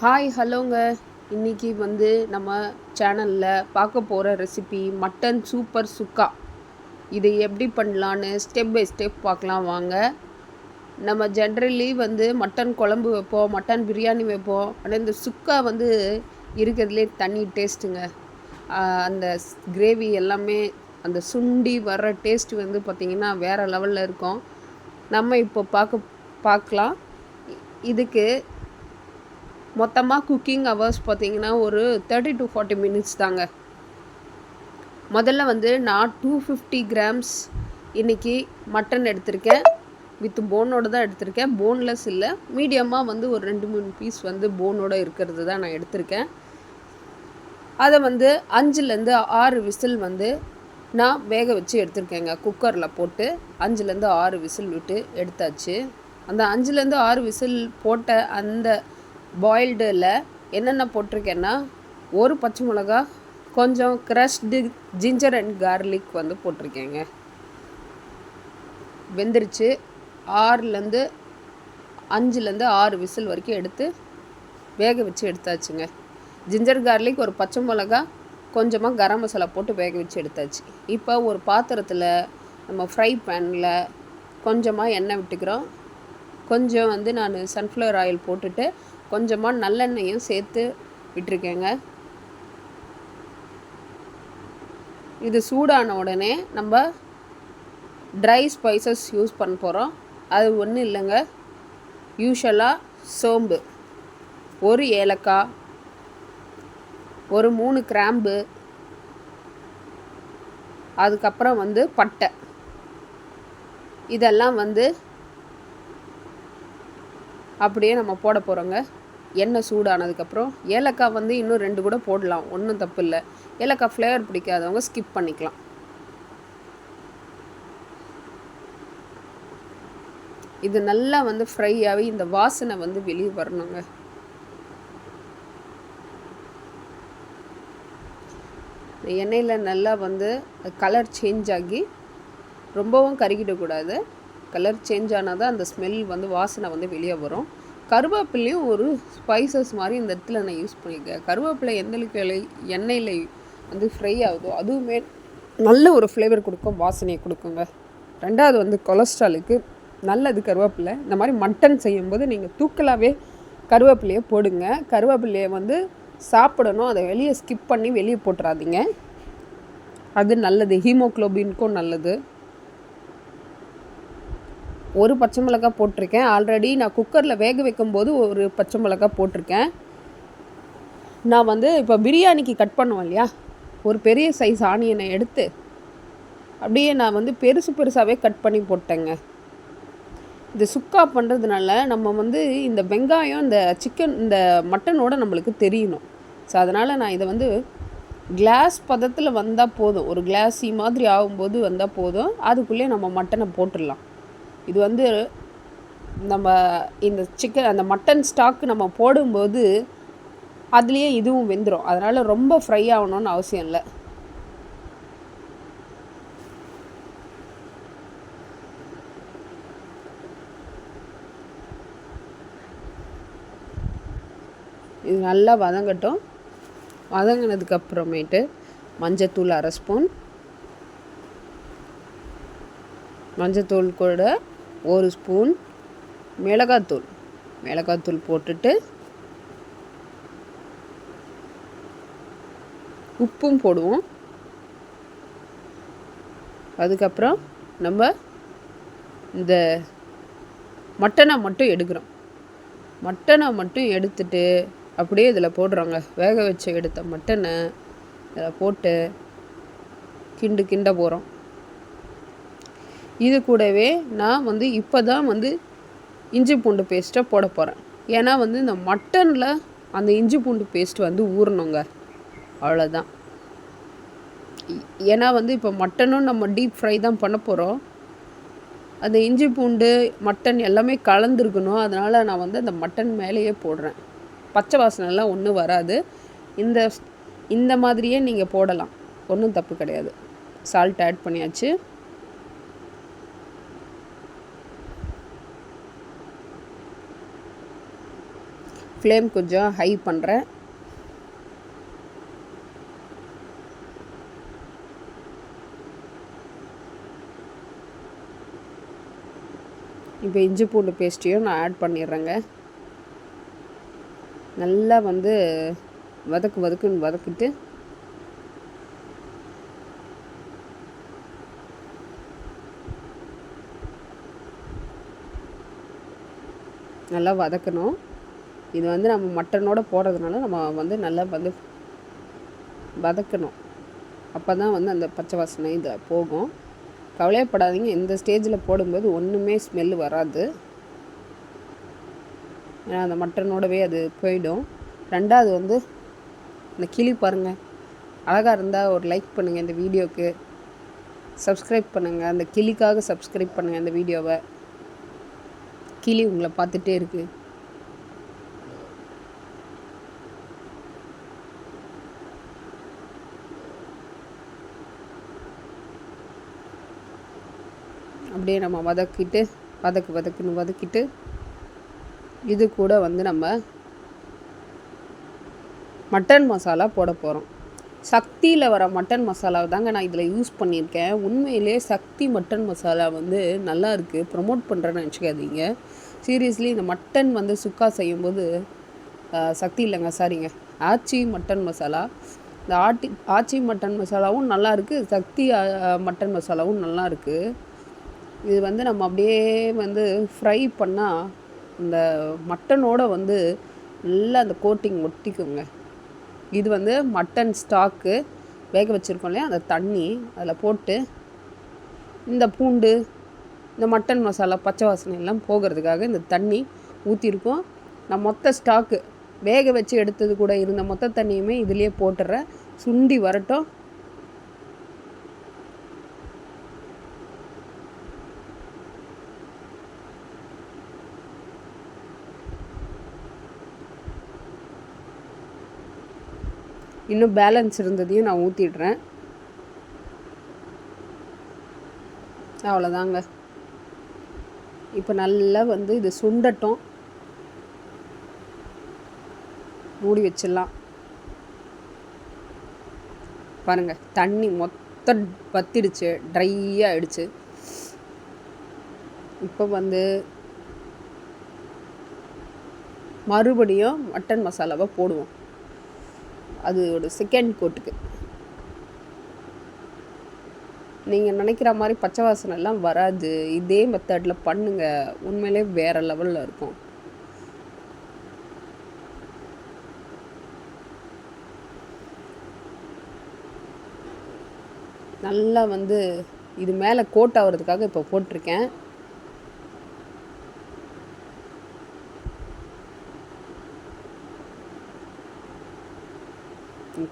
Hi ஹலோங்க இன்றைக்கி வந்து நம்ம சேனலில் பார்க்க போகிற ரெசிபி மட்டன் சூப்பர் சுக்கா. இது எப்படி பண்ணலான்னு ஸ்டெப் பை ஸ்டெப் பார்க்கலாம் வாங்க. நம்ம ஜென்ரலி வந்து மட்டன் குழம்பு வைப்போம் மட்டன் பிரியாணி வைப்போம். ஆனால் இந்த சுக்கா வந்து இருக்கிறதுலே தனி டேஸ்ட்டுங்க அந்த கிரேவி எல்லாமே அந்த சுண்டி வர்ற டேஸ்ட் வந்து பார்த்திங்கன்னா வேறு லெவலில் இருக்கும். நம்ம இப்போ பார்க்க பார்க்கலாம். இதுக்கு மொத்தமாக குக்கிங் ஹவர்ஸ் பார்த்தீங்கன்னா ஒரு தேர்ட்டி டு ஃபார்ட்டி மினிட்ஸ் தாங்க. முதல்ல வந்து நான் டூ ஃபிஃப்டி கிராம்ஸ் இன்றைக்கி மட்டன் எடுத்திருக்கேன். வித் போனோடு தான் எடுத்திருக்கேன். போன்லெஸ் இல்லை. மீடியமாக வந்து ஒரு ரெண்டு மூணு பீஸ் வந்து போனோடு இருக்கிறது தான் நான் எடுத்திருக்கேன். அதை வந்து அஞ்சுலேருந்து ஆறு விசில் வந்து நான் வேக வச்சு எடுத்திருக்கேங்க. குக்கரில் போட்டு அஞ்சுலேருந்து ஆறு விசில் விட்டு எடுத்தாச்சு. அந்த அஞ்சுலேருந்து ஆறு விசில் போட்ட அந்த பாயில்டில் என்னென்ன போட்டிருக்கேன்னா ஒரு பச்சை மிளகா கொஞ்சம் க்ரஷ்டு ஜிஞ்சர் அண்ட் கார்லிக் வந்து போட்டிருக்கேங்க. வெந்துருச்சு. ஆறுலேருந்து அஞ்சுலேருந்து ஆறு விசில் வரைக்கும் எடுத்து வேக வச்சு எடுத்தாச்சுங்க. ஜிஞ்சர் கார்லிக் ஒரு பச்சை மிளகா கொஞ்சமாக கரம் மசாலா போட்டு வேக வச்சு எடுத்தாச்சு. இப்போ ஒரு பாத்திரத்தில் நம்ம ஃப்ரை பேனில் கொஞ்சமாக எண்ணெய் விட்டுக்கிறோம். கொஞ்சம் வந்து நான் சன்ஃப்ளவர் ஆயில் போட்டுட்டு கொஞ்சமாக நல்லெண்ணெயும் சேர்த்து விட்டுருக்கேங்க. இது சூடான உடனே நம்ம ட்ரை ஸ்பைசஸ் யூஸ் பண்ண போகிறோம் அது ஒன்றும் இல்லைங்க. யூஷுவலாக சோம்பு. ஒரு ஏலக்காய் ஒரு மூணு கிராம்பு அதுக்கப்புறம் வந்து பட்டை. இதெல்லாம் வந்து அப்படியே நம்ம போட போகிறோங்க எண்ணெய் சூடானதுக்கப்புறம் ஏலக்காய் வந்து இன்னும் ரெண்டு கூட போடலாம் ஒன்றும் தப்பு இல்லை ஏலக்காய் ஃப்ளேவர் பிடிக்காதவங்க ஸ்கிப் பண்ணிக்கலாம். இது நல்லா வந்து ஃப்ரையாகவே இந்த வாசனை வந்து வெளியே வரணுங்க. எண்ணெயில் நல்லா வந்து கலர் சேஞ்ச் ஆகி ரொம்பவும் கருகிடக்கூடாது. கலர் சேஞ்ச் ஆனால் தான் அந்த ஸ்மெல் வந்து வாசனை வந்து வெளியே வரும். கருவேப்பிலையும் ஒரு ஸ்பைசஸ் மாதிரி இந்த இடத்துல நான் யூஸ் பண்ணியிருக்கேன். கருவேப்பிலை எந்த இலை எண்ணெயில் வந்து ஃப்ரை ஆகுதோ அதுவுமே நல்ல ஒரு ஃப்ளேவர் கொடுக்கும் வாசனையை கொடுக்குங்க. ரெண்டாவது வந்து கொலஸ்ட்ராலுக்கு நல்லது கருவேப்பிலை. இந்த மாதிரி மட்டன் செய்யும்போது நீங்கள் தூக்கலாகவே கருவேப்பிலையை போடுங்க. கருவேப்பிலையை வந்து சாப்பிடணும் அதை வெளியே ஸ்கிப் பண்ணி வெளியே போட்டுறாதீங்க. அது நல்லது. ஹீமோக்ளோபின்க்கும் நல்லது. ஒரு பச்சை மிளகா போட்டிருக்கேன். ஆல்ரெடி நான் குக்கரில் வேக வைக்கும்போது ஒரு பச்சை மிளகா போட்டிருக்கேன். நான் வந்து இப்போ பிரியாணிக்கு கட் பண்ணுவேன் இல்லையா? ஒரு பெரிய சைஸ் ஆனியனை எடுத்து அப்படியே நான் வந்து பெருசு பெருசாகவே கட் பண்ணி போட்டேங்க. இது சுக்கா பண்ணுறதுனால நம்ம வந்து இந்த வெங்காயம் இந்த சிக்கன் இந்த மட்டனோட நம்மளுக்கு தெரியணும். ஸோ அதனால் நான் இதை வந்து கிளாஸ் பதத்தில் வந்தால் போதும். ஒரு கிளாஸி மாதிரி ஆகும்போது வந்தால் போதும். அதுக்குள்ளே நம்ம மட்டனை போட்டுடலாம். இது வந்து நம்ம இந்த சிக்கன் அந்த மட்டன் ஸ்டாக்கு நம்ம போடும்போது அதுலேயே இதுவும் வெந்துடும் அதனால் ரொம்ப ஃப்ரை ஆகணும்னு அவசியம் இல்லை. இது நல்லா வதங்கட்டும். வதங்கினதுக்கு அப்புறமேட்டு மஞ்சத்தூள் அரை ஸ்பூன் மஞ்சத்தூள் கூட ஒரு ஸ்பூன் மிளகாத்தூள். மிளகாத்தூள் போட்டுட்டு உப்பும் போடுவோம். அதுக்கப்புறம் நம்ம இந்த மட்டனை மட்டும் எடுக்கிறோம். மட்டனை மட்டும் எடுத்துட்டு அப்படியே இதில் போடுறோங்க. வேக வச்சு எடுத்த மட்டனை இதில் போட்டு கிண்டு கிண்ட போகிறோம் இது கூடவே நான் வந்து இப்போ தான் வந்து இஞ்சி பூண்டு பேஸ்ட்டை போட போகிறேன் ஏன்னா வந்து இந்த மட்டனில் அந்த இஞ்சி பூண்டு பேஸ்ட் வந்து ஊறணுங்க. அவ்வளோதான் ஏன்னா வந்து இப்போ மட்டனும் நம்ம டீப் ஃப்ரை தான் பண்ண போகிறோம் அந்த இஞ்சி பூண்டு மட்டன் எல்லாமே கலந்துருக்கணும். அதனால் நான் வந்து அந்த மட்டன் மேலேயே போடுறேன். பச்சை வாசனைலாம் ஒன்றும் வராது. இந்த இந்த மாதிரியே நீங்கள் போடலாம். ஒன்றும் தப்பு கிடையாது. சால்ட் ஆட் பண்ணியாச்சு. ஃப்ளேம் கொஞ்சம் ஹை பண்ணுறேன் இப்போ இஞ்சி பூண்டு பேஸ்ட்டையும் நான் ஆட் பண்ணிடுறேங்க. நல்லா வந்து வதக்கு வதக்குன்னு வதக்கிட்டு நல்லா வதக்கணும். இது வந்து நம்ம மட்டனோட போடுறதுனால நம்ம வந்து நல்லா வந்து வதக்கணும். அப்போ தான் வந்து அந்த பச்சை வாசனை இதில் போகும். கவலையப்படாதீங்க. இந்த ஸ்டேஜில் போடும்போது ஒன்றுமே ஸ்மெல் வராது. ஏன்னா அந்த மட்டனோடவே அது போயிடும். ரெண்டாவது வந்து இந்த கிளி பாருங்கள் அழகாக இருந்தால் ஒரு லைக் பண்ணுங்கள் இந்த வீடியோவுக்கு சப்ஸ்கிரைப் பண்ணுங்கள் அந்த கிளிக்காக சப்ஸ்கிரைப் பண்ணுங்கள் இந்த வீடியோவை. கிளி உங்களை பார்த்துட்டே இருக்குது அப்படியே நம்ம வதக்கிட்டு வதக்கு வதக்குன்னு வதக்கிட்டு இது கூட வந்து நம்ம மட்டன் மசாலா போட போகிறோம் சக்தியில் வர மட்டன் மசாலாவை தாங்க நான் இதில் யூஸ் பண்ணியிருக்கேன். உண்மையிலே சக்தி மட்டன் மசாலா வந்து நல்லா இருக்குது ப்ரொமோட் பண்ணுறேன்னு நினச்சிக்காதீங்க. சீரியஸ்லி இந்த மட்டன் வந்து சுக்கா செய்யும்போது சக்தி இல்லைங்க சாரிங்க ஆச்சி மட்டன் மசாலா. இந்த ஆட்டி ஆச்சி மட்டன் மசாலாவும் நல்லா இருக்குது சக்தி மட்டன் மசாலாவும் நல்லா இருக்குது இது வந்து நம்ம அப்படியே வந்து ஃப்ரை பண்ணால் இந்த மட்டனோட வந்து நல்லா அந்த கோட்டிங் ஒட்டிக்குங்க. இது வந்து மட்டன் ஸ்டாக்கு வேக வச்சுருக்கோம் இல்லையா? அந்த தண்ணி அதில் போட்டு இந்த பூண்டு இந்த மட்டன் மசாலா பச்சை வாசனை எல்லாம் போகிறதுக்காக இந்த தண்ணி ஊற்றிருக்கோம் நான் மொத்த ஸ்டாக்கு வேக வச்சு எடுத்தது கூட இருந்த மொத்த தண்ணியுமே இதுலேயே போட்டுறேன். சுண்டி வரட்டும். இன்னும் பேலன்ஸ் இருந்ததையும் நான் ஊற்றிடுறேன் அவ்வளோதாங்க. இப்போ நல்லா வந்து இது சுண்டட்டும். மூடி வச்சிடலாம். பாருங்கள் தண்ணி மொத்தம் பத்திடுச்சு ட்ரையாக ஆயிடுச்சு. இப்போ வந்து மறுபடியும் மட்டன் மசாலாவை போடுவோம். அது ஒரு செகண்ட் கோட்டுக்கு நீங்கள் நினைக்கிற மாதிரி பச்சை வாசனை எல்லாம் வராது. இதே மெத்தடில் பண்ணுங்கள் உண்மையிலே வேறு லெவலில் இருக்கும். நல்லா வந்து இது மேலே கோட் ஆகிறதுக்காக இப்போ போட்டிருக்கேன்.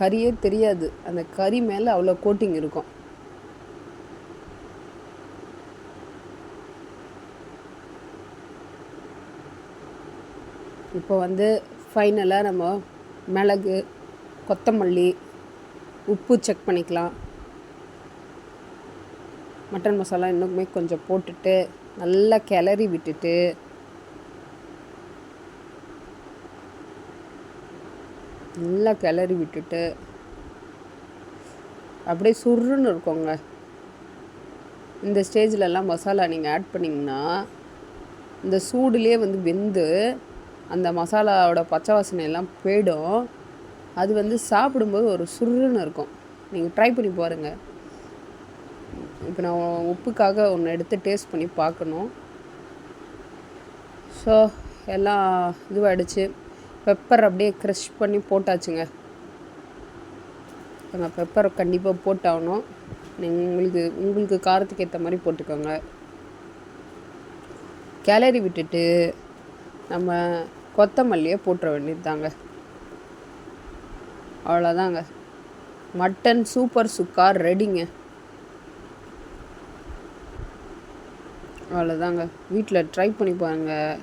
கறியே தெரியாது. அந்த கறி மேலே அவ்வளோ கோட்டிங் இருக்கும். இப்போ வந்து ஃபைனலாக நம்ம மிளகு கொத்தமல்லி உப்பு செக் பண்ணிக்கலாம். மட்டன் மசாலா இன்னுமே கொஞ்சம் போட்டுட்டு நல்லா கிளறி விட்டுட்டு நல்லா கிளறி விட்டுட்டு அப்படியே சுருன்னு இருக்கோங்க. இந்த ஸ்டேஜ்லலாம் மசாலா நீங்கள் ஆட் பண்ணிங்கன்னா இந்த சூடுலேயே வந்து வெந்து அந்த மசாலாவோட பச்சை வாசனை எல்லாம் போயிடும். அது வந்து சாப்பிடும்போது ஒரு சுருன்னு இருக்கும். நீங்கள் ட்ரை பண்ணி பாருங்கள் இப்போ நான் உப்புக்காக ஒன்று எடுத்து டேஸ்ட் பண்ணி பார்க்கணும். ஸோ எல்லாம் இதுவாகிடுச்சு பெப்பர் அப்படியே க்ரஷ் பண்ணி போட்டாச்சுங்க. நாங்கள் பெப்பர் கண்டிப்பாக போட்டாகணும். நீங்கள் உங்களுக்கு உங்களுக்கு காரத்துக்கு ஏற்ற மாதிரி போட்டுக்கோங்க. கேலரி விட்டுட்டு நம்ம கொத்தமல்லியை போட்டுற வேண்டியது தாங்க அவ்வளோதாங்க மட்டன் சூப்பர் சுக்கா ரெடிங்க அவ்வளோதாங்க வீட்டில் ட்ரை பண்ணி பாருங்கள்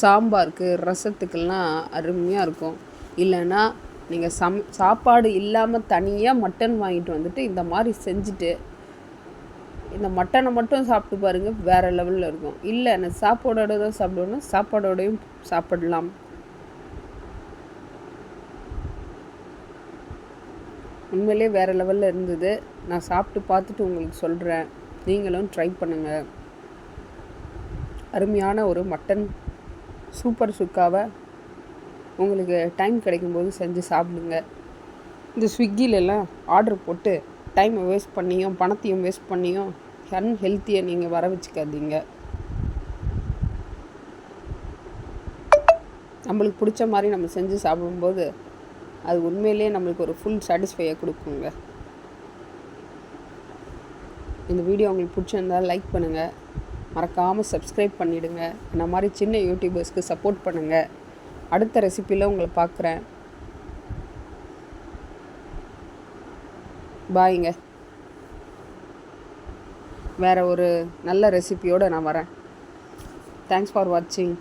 சாம்பாருக்கு ரசத்துக்கெல்லாம் அருமையாக இருக்கும். இல்லைன்னா நீங்கள் சம் சாப்பாடு இல்லாமல் தனியாக மட்டன் வாங்கிட்டு வந்துட்டு இந்த மாதிரி செஞ்சுட்டு இந்த மட்டனை மட்டும் சாப்பிட்டு பாருங்கள் வேறு லெவலில் இருக்கும். இல்லை நான் சாப்பாடோட தான் சாப்பிடுவேன்னா சாப்பாடோடையும் சாப்பிடலாம். உண்மையிலே வேறு லெவலில் இருந்தது. நான் சாப்பிட்டு பார்த்துட்டு உங்களுக்கு சொல்கிறேன் நீங்களும் ட்ரை பண்ணுங்கள் அருமையான ஒரு மட்டன் சூப்பர் சுக்காவை உங்களுக்கு டைம் கிடைக்கும்போது செஞ்சு சாப்பிடுங்க. இந்த ஸ்விக்கிலெல்லாம் ஆர்டர் போட்டு டைமை வேஸ்ட் பண்ணியும் பணத்தையும் வேஸ்ட் பண்ணியும் அன்ஹெல்த்தியை நீங்கள் வர வச்சுக்காதீங்க. நம்மளுக்கு பிடிச்ச மாதிரி நம்ம செஞ்சு சாப்பிடும்போது அது உண்மையிலேயே நம்மளுக்கு ஒரு ஃபுல் சாட்டிஸ்ஃபையை கொடுக்குங்க. இந்த வீடியோ உங்களுக்கு பிடிச்சிருந்தால் லைக் பண்ணுங்கள் மறக்காமல் சப்ஸ்கிரைப் பண்ணிவிடுங்க இந்த மாதிரி சின்ன யூடியூபர்ஸ்க்கு சப்போர்ட் பண்ணுங்கள் அடுத்த ரெசிப்பியில் உங்களை பார்க்குறேன் பாய்ங்க வேறு ஒரு நல்ல ரெசிபியோடு நான் வரேன். தேங்க்ஸ் ஃபார் வாட்சிங்